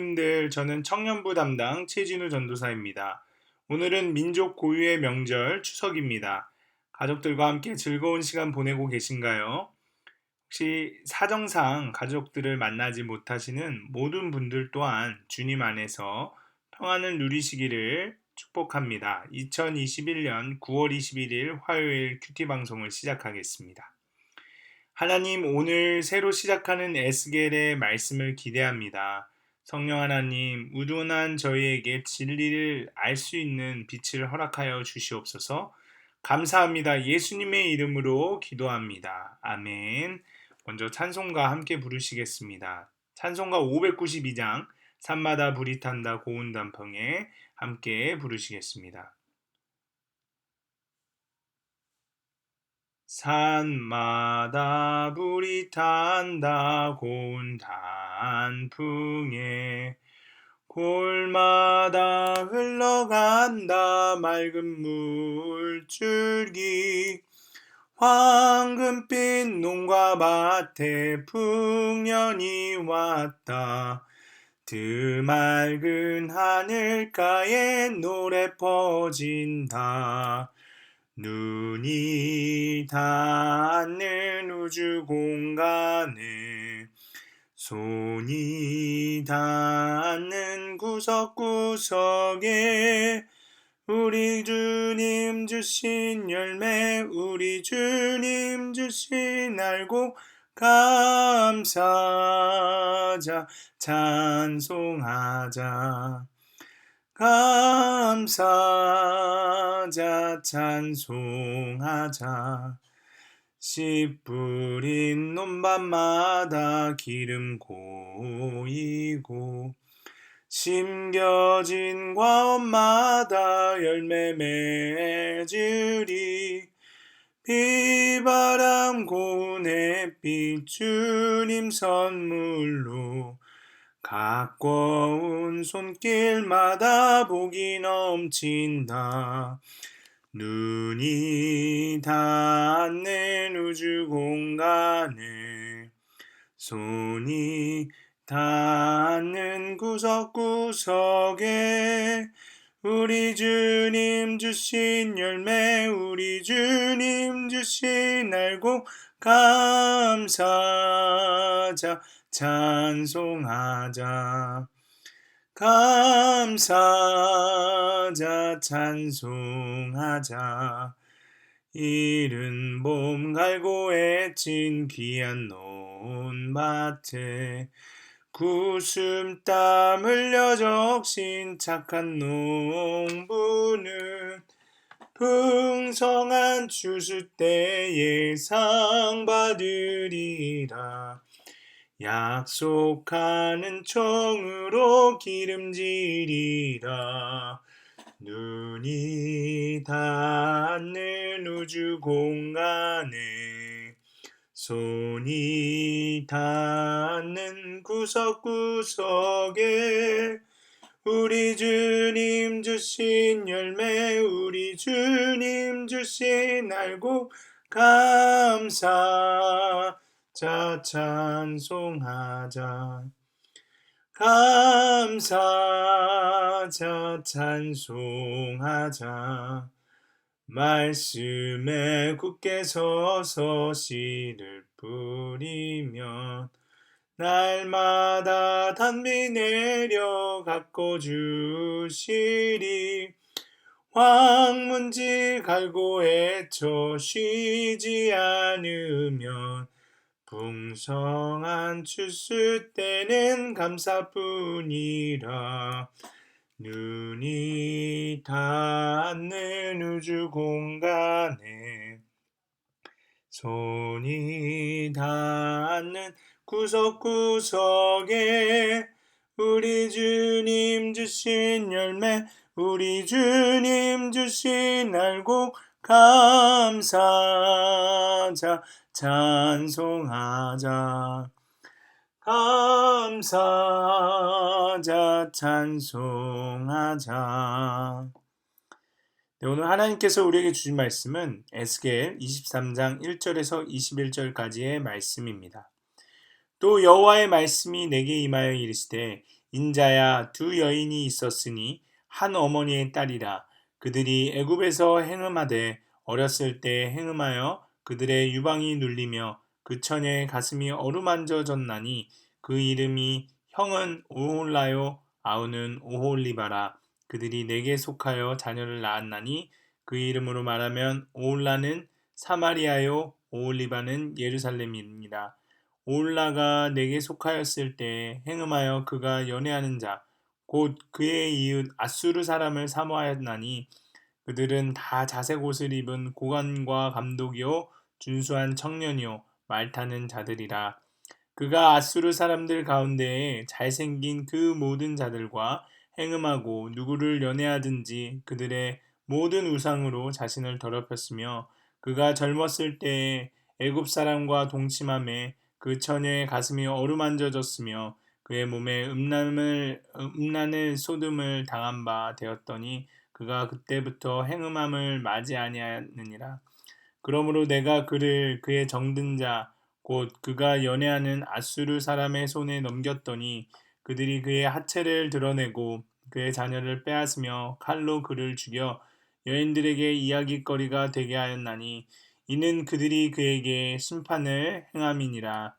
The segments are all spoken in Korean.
성도님들, 저는 청년부 담당 최진우 전도사입니다. 오늘은 민족 고유의 명절 추석입니다. 가족들과 함께 즐거운 시간 보내고 계신가요? 혹시 사정상 가족들을 만나지 못하시는 모든 분들 또한 주님 안에서 평안을 누리시기를 축복합니다. 2021년 9월 21일 화요일 큐티 방송을 시작하겠습니다. 하나님 오늘 새로 시작하는 에스겔의 말씀을 기대합니다. 성령 하나님 우둔한 저희에게 진리를 알 수 있는 빛을 허락하여 주시옵소서. 감사합니다. 예수님의 이름으로 기도합니다. 아멘. 먼저 찬송가 함께 부르시겠습니다. 찬송가 592장 산마다 불이 탄다 고운 단풍에 함께 부르시겠습니다. 산마다 불이 탄다 고운 단풍에 골마다 흘러간다 맑은 물줄기. 황금빛 농과 밭에 풍년이 왔다. 드맑은 하늘가에 노래 퍼진다 눈이 닿는 우주 공간에 손이 닿는 구석구석에 우리 주님 주신 열매 우리 주님 주신 알고 감사하자 찬송하자 감사하자 찬송하자. 씨 뿌린 논밭마다 기름 고이고 심겨진 과업마다 열매 맺으리. 비바람 고운 햇빛 주님 선물로 가꿔운 손길마다 복이 넘친다. 눈이 닿는 우주 공간에 손이 닿는 구석구석에 우리 주님 주신 열매 우리 주님 주신 알고 감사하자 찬송하자. 감사하자 찬송하자. 이른 봄 갈고 애친 귀한 논밭에 구슴 땀 흘려 적신 착한 농부는 풍성한 추수 때에 상 받으리라. 약속하는 청으로 기름지리라. 눈이 닿는 우주 공간에 손이 닿는 구석구석에 우리 주님 주신 열매 우리 주님 주신 알고 감사 자 찬송하자. 감사 자 찬송하자 말씀에 굳게 서서 씨를 뿌리면 날마다 단비 내려 갖고 주시리. 황문지 갈고 헤쳐 쉬지 않으면 풍성한 추수 때는 감사뿐이라 눈이 닿는 우주 공간에 손이 닿는 구석구석에 우리 주님 주신 열매 우리 주님 주신 알고 감사자 찬송하자 감사자 찬송하자 네, 오늘 하나님께서 우리에게 주신 말씀은 에스겔 23장 1절에서 21절까지의 말씀입니다. 또 여호와의 말씀이 내게 임하여 이르시되 인자야 두 여인이 있었으니 한 어머니의 딸이라 그들이 애굽에서 행음하되 어렸을 때 행음하여 그들의 유방이 눌리며 그 처녀의 가슴이 어루만져졌나니 그 이름이 형은 오홀라요 아우는 오홀리바라 그들이 내게 속하여 자녀를 낳았나니 그 이름으로 말하면 오홀라는 사마리아요 오홀리바는 예루살렘입니다. 오홀라가 내게 속하였을 때 행음하여 그가 연애하는 자 곧 그의 이웃 아수르 사람을 사모하였나니 그들은 다 자색 옷을 입은 고관과 감독이요 준수한 청년이요 말타는 자들이라 그가 아수르 사람들 가운데에 잘생긴 그 모든 자들과 행음하고 누구를 연애하든지 그들의 모든 우상으로 자신을 더럽혔으며 그가 젊었을 때에 애굽 사람과 동침함에 그 처녀의 가슴이 어루만져졌으며 그의 몸에 음란을, 음란을 쏟음을 당한 바 되었더니 그가 그때부터 행음함을 맞이 아니하였느니라. 그러므로 내가 그를 그의 정든 자, 곧 그가 연애하는 아수르 사람의 손에 넘겼더니 그들이 그의 하체를 드러내고 그의 자녀를 빼앗으며 칼로 그를 죽여 여인들에게 이야기거리가 되게 하였나니 이는 그들이 그에게 심판을 행함이니라.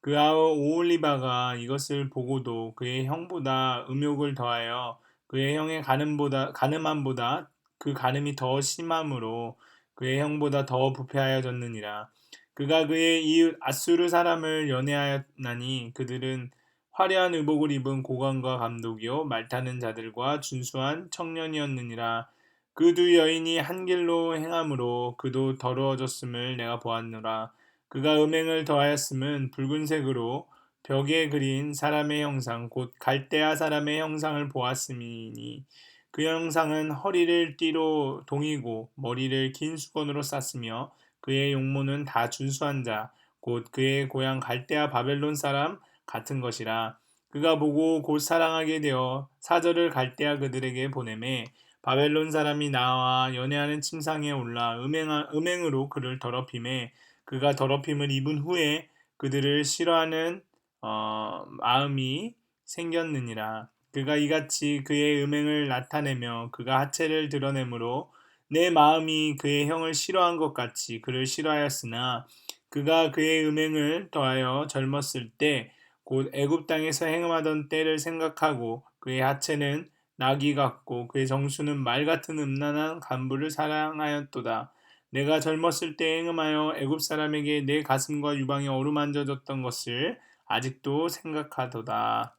그 아우 오올리바가 이것을 보고도 그의 형보다 음욕을 더하여 그의 형의 가늠보다 가늠함보다 그 가늠이 더 심함으로 그의 형보다 더 부패하여졌느니라. 그가 그의 이웃 아수르 사람을 연애하였나니 그들은 화려한 의복을 입은 고관과 감독이요 말타는 자들과 준수한 청년이었느니라. 그 두 여인이 한 길로 행함으로 그도 더러워졌음을 내가 보았노라. 그가 음행을 더하였음은 붉은색으로 벽에 그린 사람의 형상 곧 갈대아 사람의 형상을 보았음이니 그 형상은 허리를 띠로 동이고 머리를 긴 수건으로 쌌으며 그의 용모는 다 준수한 자 곧 그의 고향 갈대아 바벨론 사람 같은 것이라 그가 보고 곧 사랑하게 되어 사절을 갈대아 그들에게 보내매 바벨론 사람이 나와 연애하는 침상에 올라 음행, 음행으로 그를 더럽힘에 그가 더럽힘을 입은 후에 그들을 싫어하는 어, 마음이 생겼느니라. 그가 이같이 그의 음행을 나타내며 그가 하체를 드러내므로 내 마음이 그의 형을 싫어한 것 같이 그를 싫어하였으나 그가 그의 음행을 더하여 젊었을 때 곧 애굽 땅에서 행음하던 때를 생각하고 그의 하체는 나귀 같고 그의 정수는 말 같은 음란한 간부를 사랑하였도다. 내가 젊었을 때 행음하여 애굽 사람에게 내 가슴과 유방이 어루만져졌던 것을 아직도 생각하도다.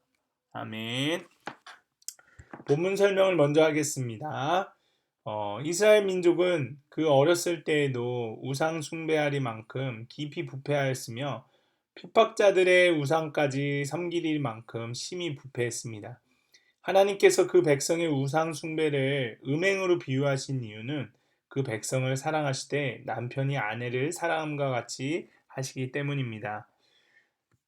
아멘. 본문 설명을 먼저 하겠습니다. 어, 이스라엘 민족은 그 어렸을 때에도 우상 숭배하리만큼 깊이 부패하였으며 핍박자들의 우상까지 섬기릴 만큼 심히 부패했습니다. 하나님께서 그 백성의 우상 숭배를 음행으로 비유하신 이유는 그 백성을 사랑하시되 남편이 아내를 사랑함과 같이 하시기 때문입니다.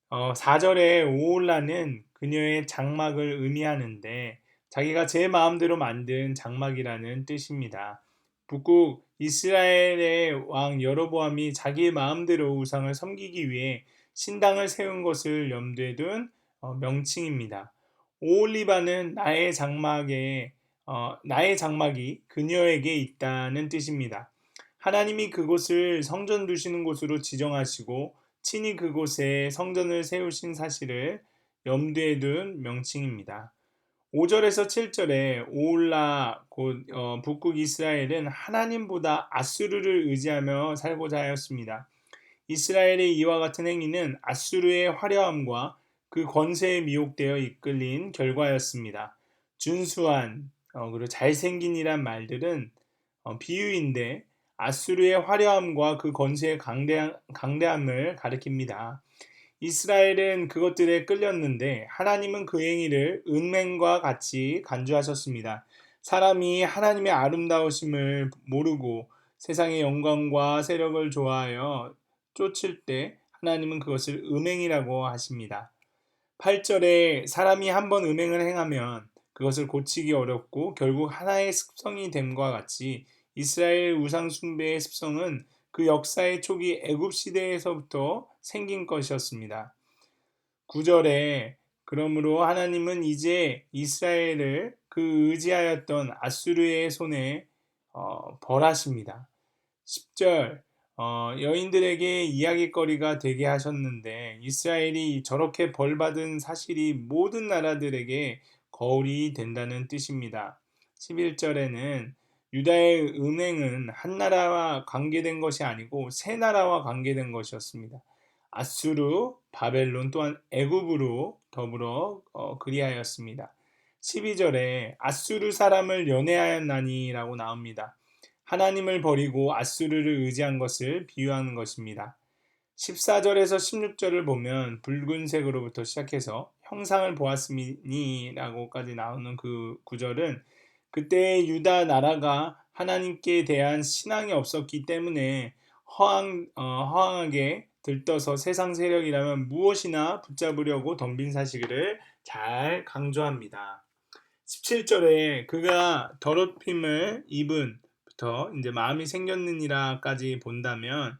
어, 4절에 오올라는 그녀의 장막을 의미하는데 자기가 제 마음대로 만든 장막이라는 뜻입니다. 북극 이스라엘의 왕 여로보암이 자기의 마음대로 우상을 섬기기 위해 신당을 세운 것을 염두에 둔 어, 명칭입니다. 오올리바는 나의 장막에 어, 나의 장막이 그녀에게 있다는 뜻입니다. 하나님이 그곳을 성전 두시는 곳으로 지정하시고 친히 그곳에 성전을 세우신 사실을 염두에 둔 명칭입니다. 5절에서 7절에 오올라 곧 어, 북극 이스라엘은 하나님보다 아수르를 의지하며 살고자 하였습니다. 이스라엘의 이와 같은 행위는 아수르의 화려함과 그 권세에 미혹되어 이끌린 결과였습니다. 준수한, 어, 그리고 잘생긴이란 말들은 어, 비유인데 아수르의 화려함과 그 권세의 강대함, 강대함을 가리킵니다. 이스라엘은 그것들에 끌렸는데 하나님은 그 행위를 은맹과 같이 간주하셨습니다. 사람이 하나님의 아름다우심을 모르고 세상의 영광과 세력을 좋아하여 쫓을 때 하나님은 그것을 음행이라고 하십니다. 8절에 사람이 한번 음행을 행하면 그것을 고치기 어렵고 결국 하나의 습성이 됨과 같이 이스라엘 우상 숭배의 습성은 그 역사의 초기 애굽 시대에서부터 생긴 것이었습니다. 9절에 그러므로 하나님은 이제 이스라엘을 그 의지하였던 아수르의 손에 어, 벌하십니다. 10절 어, 여인들에게 이야기거리가 되게 하셨는데 이스라엘이 저렇게 벌받은 사실이 모든 나라들에게 거울이 된다는 뜻입니다. 11절에는 유다의 은행은 한 나라와 관계된 것이 아니고 세 나라와 관계된 것이었습니다. 아수르, 바벨론 또한 애굽으로 더불어 어, 그리하였습니다. 12절에 아수르 사람을 연애하였나니라고 나옵니다. 하나님을 버리고 아수르를 의지한 것을 비유하는 것입니다. 14절에서 16절을 보면 붉은색으로부터 시작해서 형상을 보았으니 라고까지 나오는 그 구절은 그때 유다 나라가 하나님께 대한 신앙이 없었기 때문에 허황, 어, 허황하게 들떠서 세상 세력이라면 무엇이나 붙잡으려고 덤빈 사실을 잘 강조합니다. 17절에 그가 더럽힘을 입은부터 이제 마음이 생겼느니라까지 본다면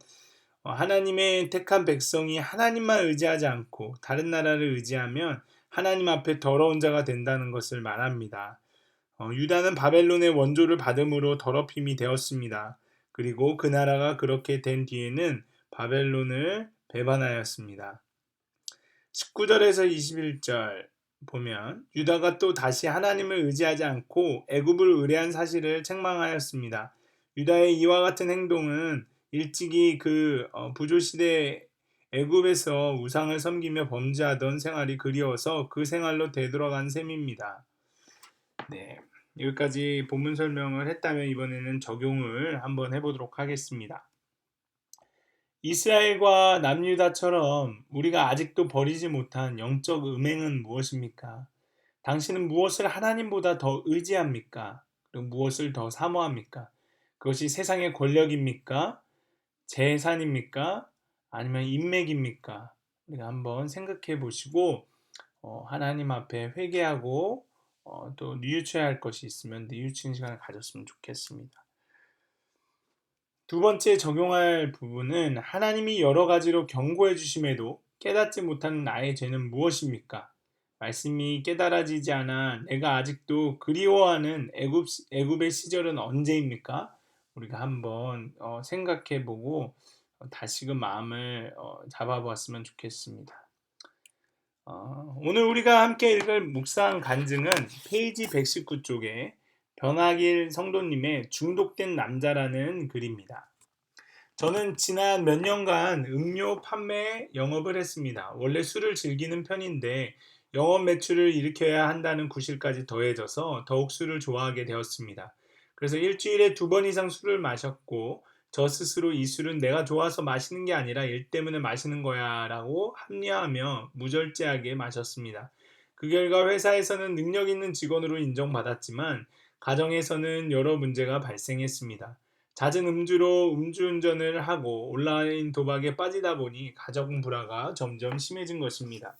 어, 하나님의 택한 백성이 하나님만 의지하지 않고 다른 나라를 의지하면 하나님 앞에 더러운 자가 된다는 것을 말합니다. 어, 유다는 바벨론의 원조를 받음으로 더럽힘이 되었습니다. 그리고 그 나라가 그렇게 된 뒤에는 바벨론을 배반하였습니다. 19절에서 21절 보면 유다가 또 다시 하나님을 의지하지 않고 애굽을 의뢰한 사실을 책망하였습니다. 유다의 이와 같은 행동은 일찍이 그 어, 부조 시대 애굽에서 우상을 섬기며 범죄하던 생활이 그리워서 그 생활로 되돌아간 셈입니다. 네. 여기까지 본문 설명을 했다면 이번에는 적용을 한번 해보도록 하겠습니다. 이스라엘과 남유다처럼 우리가 아직도 버리지 못한 영적 음행은 무엇입니까? 당신은 무엇을 하나님보다 더 의지합니까? 그리고 무엇을 더 사모합니까? 그것이 세상의 권력입니까? 재산입니까? 아니면 인맥입니까? 우리가 한번 생각해 보시고 어, 하나님 앞에 회개하고 어, 또 뉘우쳐야 할 것이 있으면 뉘우치는 시간을 가졌으면 좋겠습니다. 두 번째 적용할 부분은 하나님이 여러 가지로 경고해 주심에도 깨닫지 못하는 나의 죄는 무엇입니까? 말씀이 깨달아지지 않아 내가 아직도 그리워하는 애굽 애굽의 시절은 언제입니까? 우리가 한번 어, 생각해 보고 어, 다시금 마음을 어, 잡아보았으면 좋겠습니다. 어, 오늘 우리가 함께 읽을 묵상 간증은 페이지 119쪽에 변하길 성도님의 중독된 남자라는 글입니다. 저는 지난 몇 년간 음료 판매 영업을 했습니다. 원래 술을 즐기는 편인데 영업 매출을 일으켜야 한다는 구실까지 더해져서 더욱 술을 좋아하게 되었습니다. 그래서 일주일에 두 번 이상 술을 마셨고 저 스스로 이 술은 내가 좋아서 마시는 게 아니라 일 때문에 마시는 거야 라고 합리화하며 무절제하게 마셨습니다. 그 결과 회사에서는 능력 있는 직원으로 인정받았지만 가정에서는 여러 문제가 발생했습니다. 잦은 음주로 음주운전을 하고 온라인 도박에 빠지다 보니 가정 불화가 점점 심해진 것입니다.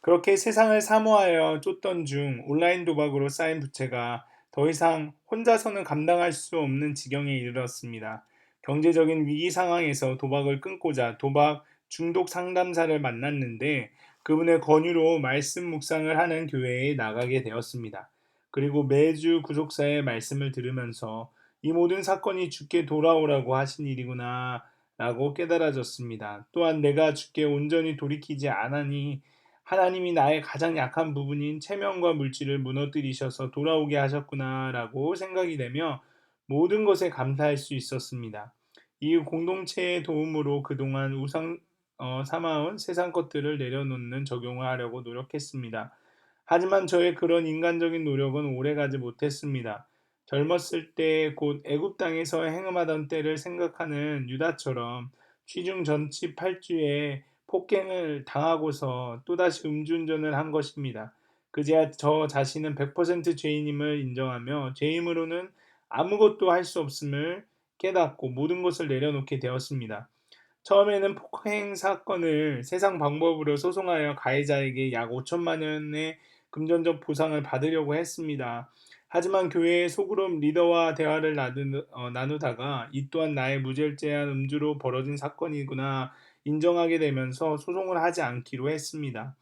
그렇게 세상을 사모하여 쫓던 중 온라인 도박으로 쌓인 부채가 더 이상 혼자서는 감당할 수 없는 지경에 이르렀습니다. 경제적인 위기 상황에서 도박을 끊고자 도박 중독 상담사를 만났는데 그분의 권유로 말씀 묵상을 하는 교회에 나가게 되었습니다. 그리고 매주 구속사의 말씀을 들으면서 이 모든 사건이 주께 돌아오라고 하신 일이구나 라고 깨달아졌습니다. 또한 내가 주께 온전히 돌이키지 않으니 하나님이 나의 가장 약한 부분인 체면과 물질을 무너뜨리셔서 돌아오게 하셨구나 라고 생각이 되며 모든 것에 감사할 수 있었습니다. 이 공동체의 도움으로 그동안 우상 어, 삼아온 세상 것들을 내려놓는 적용을 하려고 노력했습니다. 하지만 저의 그런 인간적인 노력은 오래가지 못했습니다. 젊었을 때 곧 애굽 땅에서 행음하던 때를 생각하는 유다처럼 취중 전치 8주에 폭행을 당하고서 또다시 음주운전을 한 것입니다. 그제야 저 자신은 100% 죄인임을 인정하며 죄임으로는 아무것도 할 수 없음을 깨닫고 모든 것을 내려놓게 되었습니다. 처음에는 폭행 사건을 세상 방법으로 소송하여 가해자에게 약 5천만 원의 금전적 보상을 받으려고 했습니다. 하지만 교회의 소그룹 리더와 대화를 나누, 어, 나누다가 이 또한 나의 무절제한 음주로 벌어진 사건이구나 인정하게 되면서 소송을 하지 않기로 했습니다.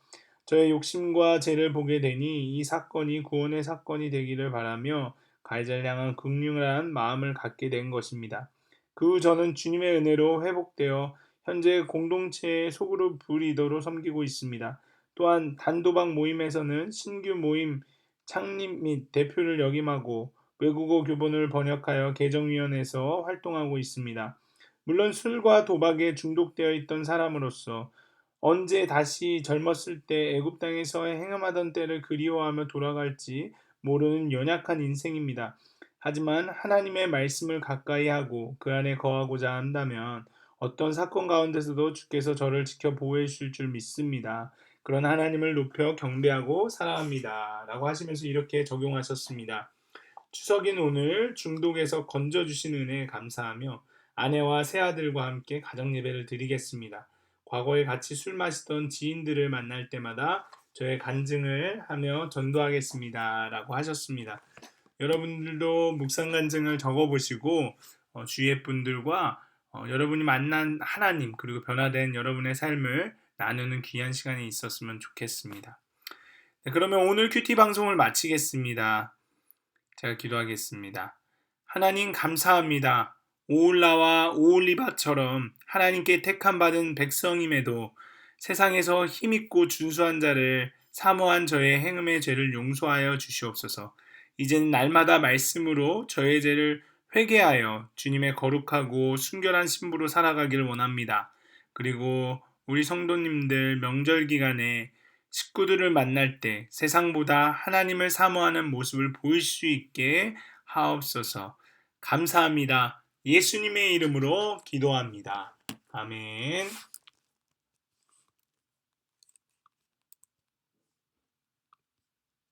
저의 욕심과 죄를 보게 되니 이 사건이 구원의 사건이 되기를 바라며 가해자를 향한 극률한 마음을 갖게 된 것입니다. 그 후 저는 주님의 은혜로 회복되어 현재 공동체의 소그룹 불리더로 섬기고 있습니다. 또한 단도박 모임에서는 신규 모임 창립 및 대표를 역임하고 외국어 교본을 번역하여 개정위원회에서 활동하고 있습니다. 물론 술과 도박에 중독되어 있던 사람으로서 언제 다시 젊었을 때 애굽 땅에서 행함하던 때를 그리워하며 돌아갈지 모르는 연약한 인생입니다. 하지만 하나님의 말씀을 가까이 하고 그 안에 거하고자 한다면 어떤 사건 가운데서도 주께서 저를 지켜 보호해 주실 줄 믿습니다. 그런 하나님을 높여 경배하고 사랑합니다. 라고 하시면서 이렇게 적용하셨습니다. 추석인 오늘 중독에서 건져주신 은혜에 감사하며 아내와 새 아들과 함께 가정 예배를 드리겠습니다. 과거에 같이 술 마시던 지인들을 만날 때마다 저의 간증을 하며 전도하겠습니다. 라고 하셨습니다. 여러분들도 묵상 간증을 적어보시고 어, 주위의 분들과 어, 여러분이 만난 하나님 그리고 변화된 여러분의 삶을 나누는 귀한 시간이 있었으면 좋겠습니다. 네, 그러면 오늘 큐티 방송을 마치겠습니다. 제가 기도하겠습니다. 하나님 감사합니다. 오올라와 오올리바처럼 하나님께 택함 받은 백성임에도 세상에서 힘있고 준수한 자를 사모한 저의 행음의 죄를 용서하여 주시옵소서. 이제는 날마다 말씀으로 저의 죄를 회개하여 주님의 거룩하고 순결한 신부로 살아가길 원합니다. 그리고 우리 성도님들 명절 기간에 식구들을 만날 때 세상보다 하나님을 사모하는 모습을 보일 수 있게 하옵소서. 감사합니다. 예수님의 이름으로 기도합니다. 아멘.